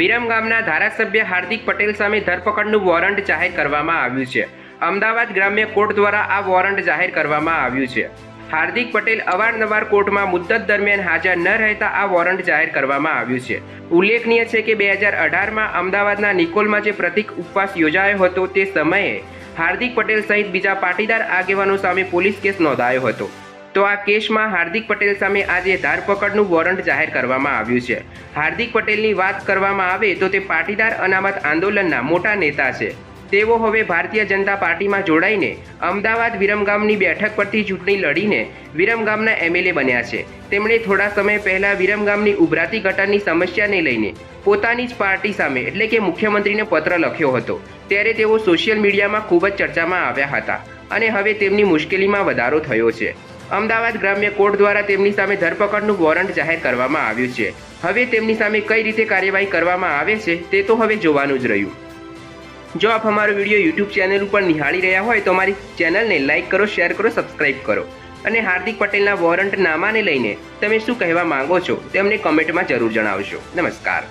વિરમ ગામના ધારાસભ્ય હાર્દિક પટેલ સામે ધરપકડનું વોરંટ જાહેર કરવામાં આવ્યું છે. અમદાવાદ ગ્રામ્ય કોર્ટ દ્વારા આ વોરંટ જાહેર કરવામાં આવ્યું છે. હાર્દિક પટેલ અવારનવાર કોર્ટમાં મુદ્દત દરમિયાન હાજર ન રહેતા આ વોરંટ જાહેર કરવામાં આવ્યું છે. ઉલ્લેખનીય છે કે બે હજાર અઢારમાં અમદાવાદના નિકોલમાં જે પ્રતિક ઉપવાસ યોજાયો હતો તે સમયે હાર્દિક પટેલ સહિત બીજા પાટીદાર આગેવાનો સામે પોલીસ કેસ નોંધાયો હતો. તો આ કેસમાં હાર્દિક પટેલ સામે આજે ધરપકડનું વોરંટ જાહેર કરવામાં આવ્યું છે. હાર્દિક પટેલની વાત કરવામાં આવે તો તે પાટીદાર અનામત આંદોલનના મોટા નેતા છે. તેઓ હવે ભારતીય જનતા પાર્ટીમાં જોડાઈને અમદાવાદ વિરમગામની બેઠક પરથી ચૂંટણી લડીને વિરમગામના એમએલએ બન્યા છે. તેમણે થોડા સમય પહેલા વિરમગામની ઉભરાતી ગટરની સમસ્યાને લઈને પોતાની જ પાર્ટી સામે એટલે કે મુખ્યમંત્રીને પત્ર લખ્યો હતો. ત્યારે તેઓ સોશિયલ મીડિયામાં ખૂબ જ ચર્ચામાં આવ્યા હતા અને હવે તેમની મુશ્કેલીમાં વધારો થયો છે. અમદાવાદ ગ્રામ્ય કોર્ટ દ્વારા તેમની સામે ધરપકડનું વોરંટ જાહેર કરવામાં આવ્યું છે. હવે તેમની સામે કઈ રીતે કાર્યવાહી કરવામાં આવે છે તે તો હવે જોવાનું જ રહ્યું. જો આપ અમારો વીડિયો યુટ્યુબ ચેનલ ઉપર નિહાળી રહ્યા હોય તો અમારી ચેનલને લાઇક કરો, શેર કરો, સબસ્ક્રાઇબ કરો અને હાર્દિક પટેલના વોરંટ નામાને લઈને તમે શું કહેવા માંગો છો તેમને કમેન્ટમાં જરૂર જણાવશો નમસ્કાર.